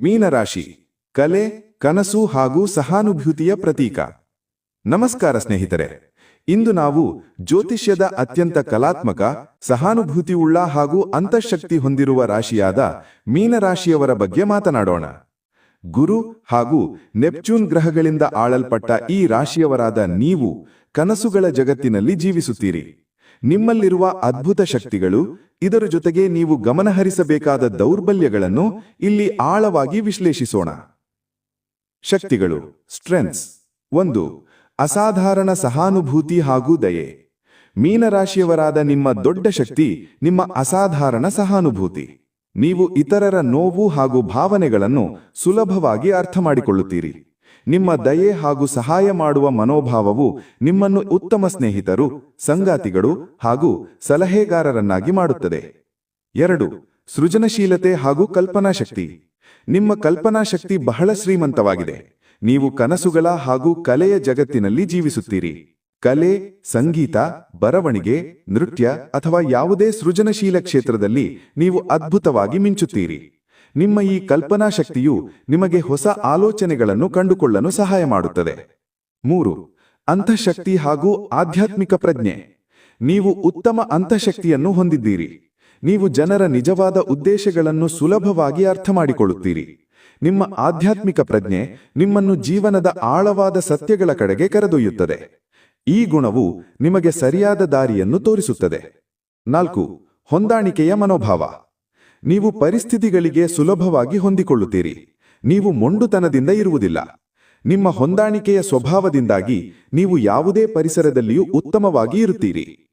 ಮೀನರಾಶಿ, ಕಲೆ, ಕನಸು ಹಾಗೂ ಸಹಾನುಭೂತಿಯ ಪ್ರತೀಕ. ನಮಸ್ಕಾರ ಸ್ನೇಹಿತರೆ, ಇಂದು ನಾವು ಜ್ಯೋತಿಷ್ಯದ ಅತ್ಯಂತ ಕಲಾತ್ಮಕ, ಸಹಾನುಭೂತಿಯುಳ್ಳ ಹಾಗೂ ಅಂತಃಶಕ್ತಿ ಹೊಂದಿರುವ ರಾಶಿಯಾದ ಮೀನರಾಶಿಯವರ ಬಗ್ಗೆ ಮಾತನಾಡೋಣ. ಗುರು ಹಾಗೂ ನೆಪ್ಚೂನ್ ಗ್ರಹಗಳಿಂದ ಆಳಲ್ಪಟ್ಟ ಈ ರಾಶಿಯವರಾದ ನೀವು ಕನಸುಗಳ ಜಗತ್ತಿನಲ್ಲಿ ಜೀವಿಸುತ್ತೀರಿ. ನಿಮ್ಮಲ್ಲಿರುವ ಅದ್ಭುತ ಶಕ್ತಿಗಳು, ಇದರ ಜೊತೆಗೆ ನೀವು ಗಮನಹರಿಸಬೇಕಾದ ದೌರ್ಬಲ್ಯಗಳನ್ನು ಇಲ್ಲಿ ಆಳವಾಗಿ ವಿಶ್ಲೇಷಿಸೋಣ. ಶಕ್ತಿಗಳು ಸ್ಟ್ರೆಂತ್ಸ್ ಒಂದು, ಅಸಾಧಾರಣ ಸಹಾನುಭೂತಿ ಹಾಗೂ ದಯೆ. ಮೀನರಾಶಿಯವರಾದ ನಿಮ್ಮ ದೊಡ್ಡ ಶಕ್ತಿ, ನಿಮ್ಮ ಅಸಾಧಾರಣ ಸಹಾನುಭೂತಿ. ನೀವು ಇತರರ ನೋವು ಹಾಗೂ ಭಾವನೆಗಳನ್ನು ಸುಲಭವಾಗಿ ಅರ್ಥ ಮಾಡಿಕೊಳ್ಳುತ್ತೀರಿ ನಿಮ್ಮ ದಯೆ ಹಾಗೂ ಸಹಾಯ ಮಾಡುವ ಮನೋಭಾವವು ನಿಮ್ಮನ್ನು ಉತ್ತಮ ಸ್ನೇಹಿತರು, ಸಂಗಾತಿಗಳು ಹಾಗೂ ಸಲಹೆಗಾರರನ್ನಾಗಿ ಮಾಡುತ್ತದೆ. ಎರಡು, ಸೃಜನಶೀಲತೆ ಹಾಗೂ ಕಲ್ಪನಾ ಶಕ್ತಿ. ನಿಮ್ಮ ಕಲ್ಪನಾ ಶಕ್ತಿ ಬಹಳ ಶ್ರೀಮಂತವಾಗಿದೆ. ನೀವು ಕನಸುಗಳ ಹಾಗೂ ಕಲೆಯ ಜಗತ್ತಿನಲ್ಲಿ ಜೀವಿಸುತ್ತೀರಿ. ಕಲೆ, ಸಂಗೀತ, ಬರವಣಿಗೆ, ನೃತ್ಯ ಅಥವಾ ಯಾವುದೇ ಸೃಜನಶೀಲ ಕ್ಷೇತ್ರದಲ್ಲಿ ನೀವು ಅದ್ಭುತವಾಗಿ ಮಿಂಚುತ್ತೀರಿ. ನಿಮ್ಮ ಈ ಕಲ್ಪನಾ ಶಕ್ತಿಯು ನಿಮಗೆ ಹೊಸ ಆಲೋಚನೆಗಳನ್ನು ಕಂಡುಕೊಳ್ಳಲು ಸಹಾಯ ಮಾಡುತ್ತದೆ. ಮೂರು, ಅಂತಃಶಕ್ತಿ ಹಾಗೂ ಆಧ್ಯಾತ್ಮಿಕ ಪ್ರಜ್ಞೆ. ನೀವು ಉತ್ತಮ ಅಂತಃಶಕ್ತಿಯನ್ನು ಹೊಂದಿದ್ದೀರಿ. ನೀವು ಜನರ ನಿಜವಾದ ಉದ್ದೇಶಗಳನ್ನು ಸುಲಭವಾಗಿ ಅರ್ಥ ಮಾಡಿಕೊಳ್ಳುತ್ತೀರಿ ನಿಮ್ಮ ಆಧ್ಯಾತ್ಮಿಕ ಪ್ರಜ್ಞೆ ನಿಮ್ಮನ್ನು ಜೀವನದ ಆಳವಾದ ಸತ್ಯಗಳ ಕಡೆಗೆ ಕರೆದೊಯ್ಯುತ್ತದೆ. ಈ ಗುಣವು ನಿಮಗೆ ಸರಿಯಾದ ದಾರಿಯನ್ನು ತೋರಿಸುತ್ತದೆ. ನಾಲ್ಕು, ಹೊಂದಾಣಿಕೆಯ ಮನೋಭಾವ. ನೀವು ಪರಿಸ್ಥಿತಿಗಳಿಗೆ ಸುಲಭವಾಗಿ ಹೊಂದಿಕೊಳ್ಳುತ್ತೀರಿ. ನೀವು ಮೊಂಡುತನದಿಂದ ಇರುವುದಿಲ್ಲ. ನಿಮ್ಮ ಹೊಂದಾಣಿಕೆಯ ಸ್ವಭಾವದಿಂದಾಗಿ ನೀವು ಯಾವುದೇ ಪರಿಸರದಲ್ಲಿಯೂ ಉತ್ತಮವಾಗಿ ಇರುತ್ತೀರಿ.